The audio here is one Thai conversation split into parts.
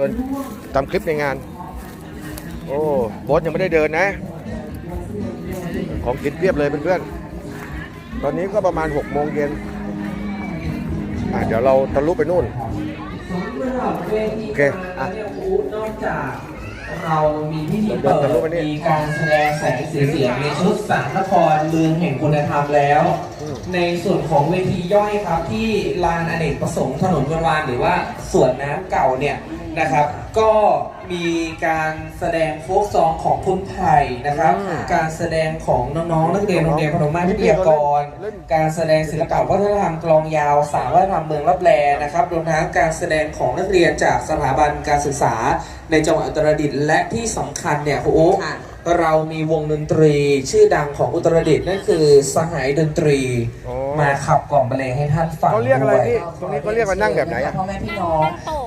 เดินตามคลิปในงาน โอ้โบอสยังไม่ได้เดินนะ ของกินเพียบเลยเพื่อนๆ ตอนนี้ก็ประมาณ6โมงเย็นอะเดี๋ยวเราทะลุไปนู่นโอเคอะนอกจากเรามีพิธีเดิเปินทะลุดไปนี่มีการแสดงแสงสีเสียงในชุดสารนครเมืองแห่งคุณธรรมแล้วอืม ในส่วนของเวทีย่อยครับที่ลานอเนกประสงค์ถนนวันวานหรือว่าสวนน้ำเก่าเนี่ยนะครับ ก็มีการแสดงโฟกซองของคุณไทยนะครับอืมการแสดงของน้องๆนักเรียนโรงเรียนพนมมาศวิทยากรเล่นการแสดงศิลปะวัฒนธรรมกลองยาวสามวัฒนธรรมเมืองรับแลนะครับรวมทั้งการแสดงของนักเรียนจากสถาบันการศึกษาในจังหวัดอุตรดิตถ์และที่สำคัญเนี่ยคุณอุ๊ เรามีวงดนตรีชื่อดังของอุตรดิตถ์นั่นคือสหายดนตรีอ๋อมาขับกล่อมบรรเลงให้ท่านฟังเขาเรียกอะไรด้วยพี่ตรงนี้เขาเรียกว่านั่งแบบไหนอะพ่อแม่พี่น้อง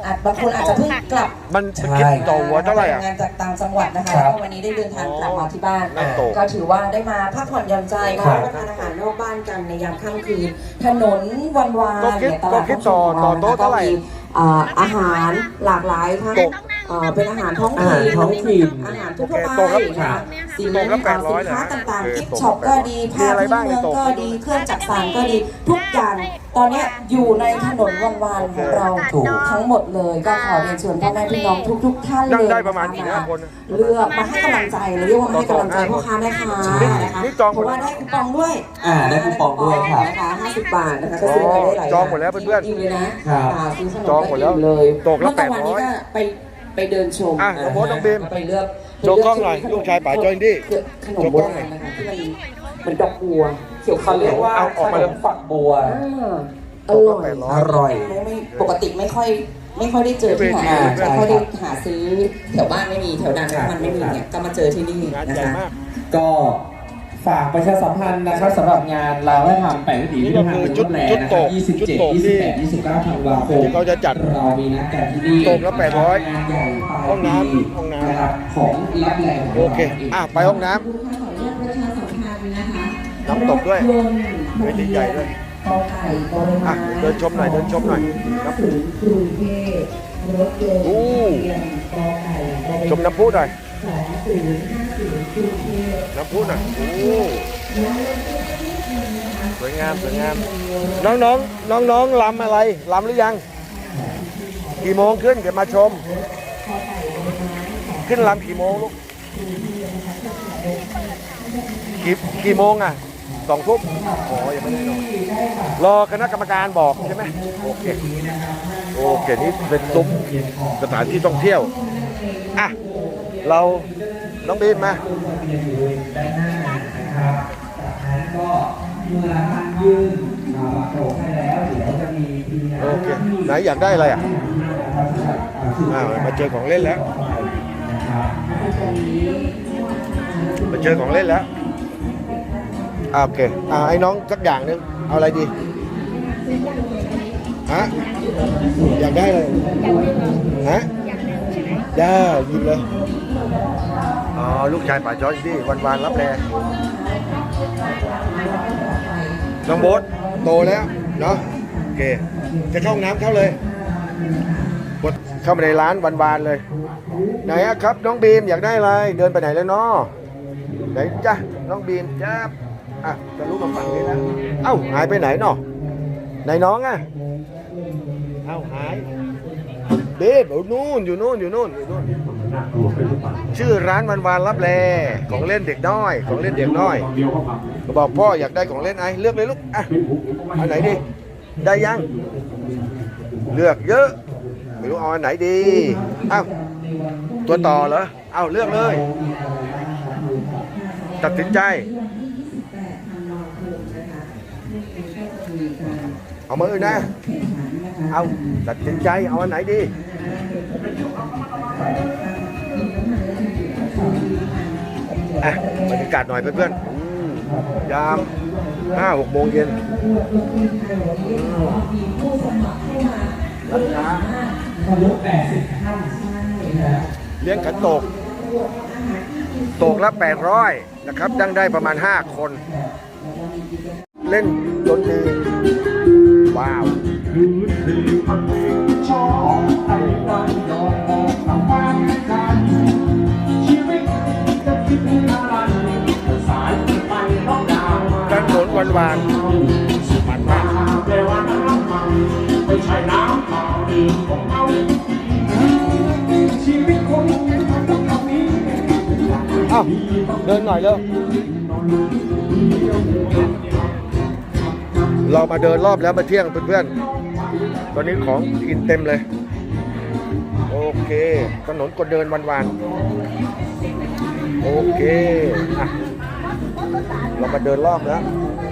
อาจบางคนอาจจะเพิ่งกลับ มันใช่คิดต่อหัวเท่าไหร่อะงานจากต่างจังหวัดนะคะครับแล้วก็วันนี้ได้เดินทางกลับมาที่บ้าน นั่งโต๊ะ ก็ถือว่าได้มาพักผ่อนหย่อนใจครัมาบ รับประทานอาหารนอกบ้านกันในยามค่ำคืน ถนนวันวานก็คิดเนี่ยตก็ลาดคิดต่อต่อโต๊ะเท่าไหร่ก็มีอ่าอาหารหลากหลายทั้ง โต๊ะเอ่อเป็นอาหารท้องอาถิ่หารนท้องถิ่นอาหารทั่วโอเคๆไปโต๊ะละนะคะสินโต๊ะละค้า800สินค้านะต่างโอเคๆกิฟโต๊ะช็อปก็ดีมีผ้าอะไรพื้นบ้างเมืองในโต๊ะก็ดี เครื่องจักสานก็ดี ทุกอย่างตอนเนี้ยอยู่ในถนนวันวานของเราถูกทั้งหมดเลยก็ขอเรียนเชิญพ่อแม่พี่น้องทุก ๆ ท่านเลยนั่งได้ประมาณนกี่ห้าคนเลือกมาให้กำลังใจเรียกว่ามาให้กำลังใจพ่อค้าแม่ค้านี่นะคะนี่จองหเพมดราะแล้วว่าได้คูปองด้วยอ่าได้คูปองด้วยครับนะคะ50บาทนะคะก็ซื้อไปได้หลายจองหมดแล้วเพื่อนๆอิ่มเลยนะครับอ่าซื้อขนมจองหมดแล้วอิ่เลยตกละเมื่อกลางวันนี้800ก็ไป ไปเดินชมอะน้องโบ๊ทน้องบีมไปเลือกโชว์กล้องหน่อยลูกชายป๋าจอยอินดี้ขนมโบราณนะคะที่มันเหมือนดอกบัวเขียวๆเขาเรียกว่าเอาออกขมานเลยมฝักบัวอ่าอร่อยอร่อยไม่ไม่ปกติไม่ค่อยไม่ค่อยได้เจอที่ไหนอ่าใช่ไม่ค่อยได้ครับหาซื้อแถวบ้านไม่มีแถวดังมันไม่มีเนี่ยก็มาเจอที่นี่งานนะใหญ่คะมากก็ ฝากประชาสัมพันธ์นะครับสำหรับงานลาวและทำแปดวิถีนี่พิก็พิธภัณคือฑ์ชุดแลชุดนะคโตรับกชุด27โตกที่28 29ธันวาคมที่เขาจะจัดเรามีนัดกันที่นี่โตกละ800งานใหญ่ปลายห้องน้ำปีห้องน้ำนะครับของรับแรงโอเคอะไปห้องน้ขออนุญาตประชาสัมพันธ์นะคะน้ำตกด้วยรถนต์เวทีใหญ่ด้วยกอไก่บอไม้อะเดินชมหน่อยเดินชมหน่อยห้าศูนย์กรุงเทพรถยนต์อู้ทะเบียนกอไก่บอใบำชมน้ำพุหน่อยส องศูนย์ห้าศูนย์กรุงเทพน้ำพุหน่อยโอ้สวยงามสวยงาม น้องน้องน้องน้องๆลำอะไรลำหรือยัง กี่โมงขึ้นเดี๋ยวมาชม ขึ้นลำกี่โมงลูกกี่กี่โมงอะสองทุ่มอ๋อยังไม่ได้นอนรอคณะกรรมการบอกใช่ไหมโอเคโอเคนี่เป็นซุ้มสถานที่ท่องเที่ยวอะ เราน้องบีมมาด้านหน้านะครับจากนั้นก็เมื่อท่านยื่นอ่าบัตรโตให้แล้วเดี๋ยวจะมีทีมงานโอเคไหนอยากได้อะไรอะอ่ามาเจอของเล่นแล้วนะครับมาเจอของเล่นแล้วอ่าโอเคอ่าไอ้น้องสักอย่างหนึงเอาอะไรดีฮะอยากได้เลยฮะ ย่าหยิบเลยอ๋อลูกชายป่าจอยดิวันวานๆรับแรงน้องโบ๊ทโตแล้วเนาะโอเค จะเข้าห้องน้ำเข้าเลยกดเข้ามาในร้านวันวานๆเลย ไหนอะครับ น้องบีมอยากได้อะไร เดินไปไหนแล้วเนาะไหนจ้ะน้องบีมจ้าอะจะรู้มาฝั่งนี้แล้วเอ้าหายไปไหนเนาะไหนน้องอะเอ้าหาย บีมอยู่นู่นอยู่นู่นอยู่นู่นอยู่นู่นชื่อร้านวันวานรับแลของเล่นเด็กน้อย ของเล่นเด็กน้อยก็บอกพ่ออยากได้ของเล่นไอ้เลือกเลยลูกอะอันไหนดีได้ยัง เลือกเยอะไม่รู้เอาอันไหนดีเอ้าตัวต่อเหรอเอาเลือกเลย ตัดสินใจเอามือนะ เอาตัดสินใจเอาอันไหนดี อะบรรยากาศหน่อยเพื่อนๆอืมยามห้าหกโมงเย็นร้านค้าทะลุ80ท่านนะเลี้ยงขันโตก โตกละ800นะครับดังได้ประมาณ5คน เล่นดนตรีว้าว วานมันมากแต่ว่าน้ำมันไม่ใช่น้ำเปล่าดื่มของเราชีวิตคนอ้าวเดินหน่อยเร็วเรามาเดินรอบแล้วมาเที่ยงเพื่อนๆ ตอนนี้ของกินเต็มเลย โอเค ถนนคนเดินวันๆ โอเค อะ เรามาเดินรอบแล้ว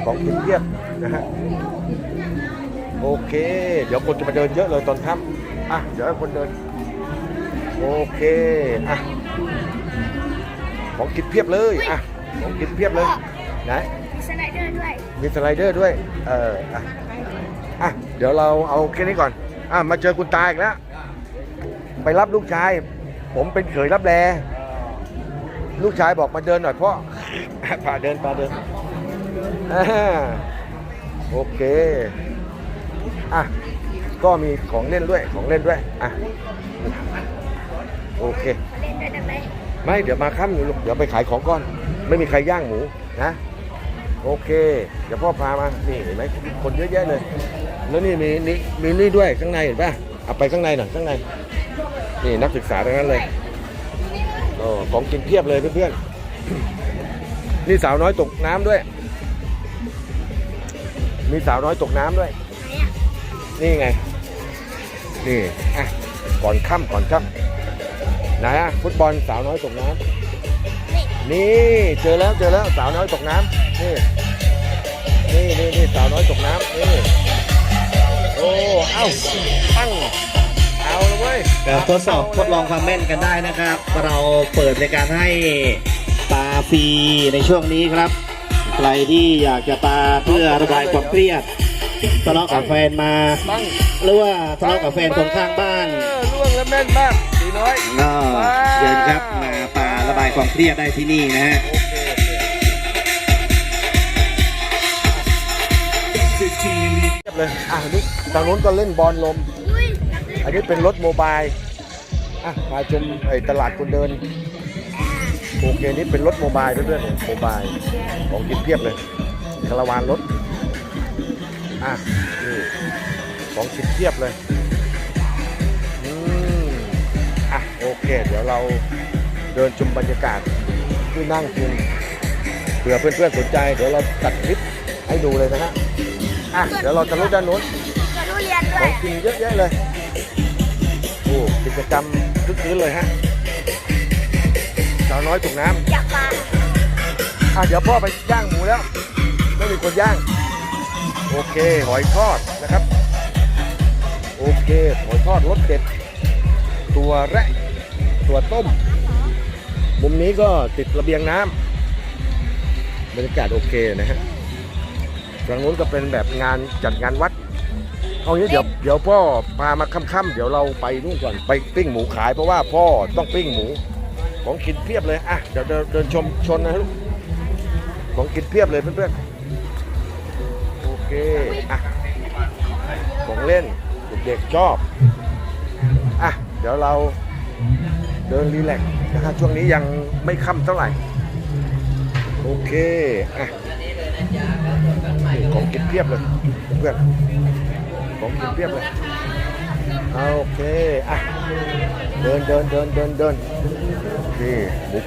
ของกินเพียบนะฮะโอเค เดี๋ยวคนจะมาเดินเยอะเลยตอนค่ำอะเดี๋ยวให้คนเดิน โอเคอะของกินเพียบเลยอะของกินเพียบเลยไหนสไลเดอร์ด้วยมีสไลเดอร์ด้วยเอออะอะเดี๋ยวเราเอาแค่นี้ก่อนอะมาเจอคุณตาอีกแล้วไปรับลูกชาย ผมเป็นเขยรับแลลูกชายบอกมาเดินหน่อยพ่อพาเดินพาเดิน อ่าโอเค อะ ก็มีของเล่นด้วย ของเล่นด้วย อะ โอเค เล่นด้วยได้ไหมไม่ เดี๋ยวมาค่ำอยู่ลูก เดี๋ยวไปขายของก่อน ไม่มีใครย่างหมูนะ โอเค เดี๋ยวพ่อพามา นี่เห็นไหมคนเยอะแยะเลย แล้วนี่มีนี่มีนี่ด้วยข้างในเห็นป่ะเอาไปข้างในหน่อยข้างใน นี่นักศึกษาทั้งนั้นเลยโอ้ของกินเพียบเลยเพื่อนๆ นี่สาวน้อยตกน้ำด้วย มีสาวน้อยตกน้ำด้วย นี่ไง นี่อะก่อนค่ำก่อนค่ำไหนอะฟุตบอลสาวน้อยตกน้ำนี่เจอแล้วเจอแล้วสาวน้อยตกน้ำนี่นี่นี่นี่สาวน้อยตกน้ำนี่โอ้เอ้าตั้งเอาเลยเว้ยก็ทดสอบทดลองความแม่นกันได้นะครับ เราเปิดในการให้ปลาฟรีในช่วงนี้ครับ ใครที่อยากจะปลาเพื่อระบายความเครียดทะเลาะกับแฟนมาตั้งหรือว่าทะเลาะกับแฟนคนข้างบ้านเออล่วงแล้วแม่นมากสีน้อยก็เชิญครับมาปลาระบายความเครียดได้ที่นี่นะฮะโอเคโอเคเรียบเลยอะนี่ทางนู้นก็เล่นบอลลมอุ้ยอันนี้เป็นรถโมบายอะมาชมไอ้ตลาดคนเดิน โอเคนี่เป็นรถโมบายเพื่อนๆโมบายของกินเพียบเลยคาราวานรถอะนี่ของกินเพียบเลยอืมอะโอเค เดี๋ยวเราเดินชมบรรยากาศที่นั่งกินเผื่อเพื่อนๆสนใจ เดี๋ยวเราตัดคลิปให้ดูเลยนะฮะอะเดี๋ยวเราจะรู้ด้านนู้นกับทุเรียนด้ขวอยงกินเยอะแยะเลยโอ้กิจกรรมคึกคืนเลยฮะ สาวน้อยตกน้อยากมาำอะเดี๋ยวพ่อไปย่างหมูแล้ว ไม่มีคนย่าง โอเค หอยทอดนะครับ โอเค หอยทอดรสเด็ด ตัวแระตัวต้ม มุมนี้ก็ติดระเบียงน้ำบรรยากาศโอเคนะฮะฝั่งนู้นก็เป็นแบบงานจัดงานวัดเอางี้เดี๋ยวเดี๋ยวพ่อพามาค่ำๆเดี๋ยวเราไปนู่นก่อนไปปิ้งหมูขายเพราะว่าพ่อต้องปิ้งหมู ของกินเพียบเลย อะ เดี๋ยวเดินชมชนนะลูก ของกินเพียบเลยเพื่อนๆ โอเค อะ ของเล่นเด็กๆชอบ อะ เดี๋ยวเราเดินรีแลกนะฮะช่วงนี้ยังไม่ค่ำเท่าไหร่ โอเค อะของกินเพียบเลยเพื่อนของกินเพียบเลย โอเค อะ เดินเดินเดินเดินเดิน นี่หมู